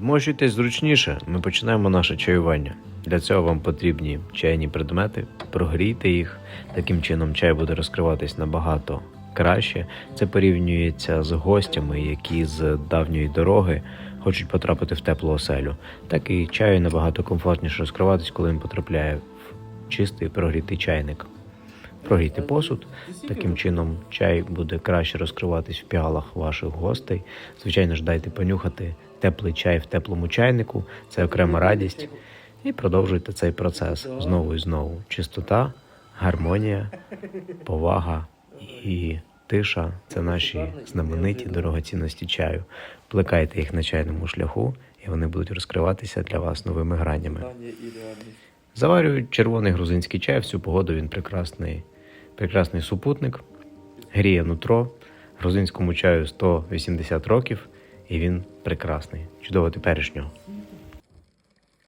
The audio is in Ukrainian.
Вмощуйтесь зручніше, ми починаємо наше чаювання. Для цього вам потрібні чайні предмети, прогрійте їх. Таким чином чай буде розкриватись набагато краще. Це порівнюється з гостями, які з давньої дороги хочуть потрапити в теплу оселю. Так і чаю набагато комфортніше розкриватись, коли він потрапляє в чистий прогрітий чайник. Прогрійте посуд. Таким чином чай буде краще розкриватись в піалах ваших гостей. Звичайно ж, дайте понюхати теплий чай в теплому чайнику, це окрема радість. І продовжуйте цей процес знову і знову. Чистота, гармонія, повага і тиша це наші знамениті дорогоцінності чаю. Плекайте їх на чайному шляху, і вони будуть розкриватися для вас новими гранями. Заварюють червоний грузинський чай. В цю погоду він прекрасний, прекрасний супутник, гріє нутро. Грузинському чаю 180 років, і він прекрасний, чудово теперішнього.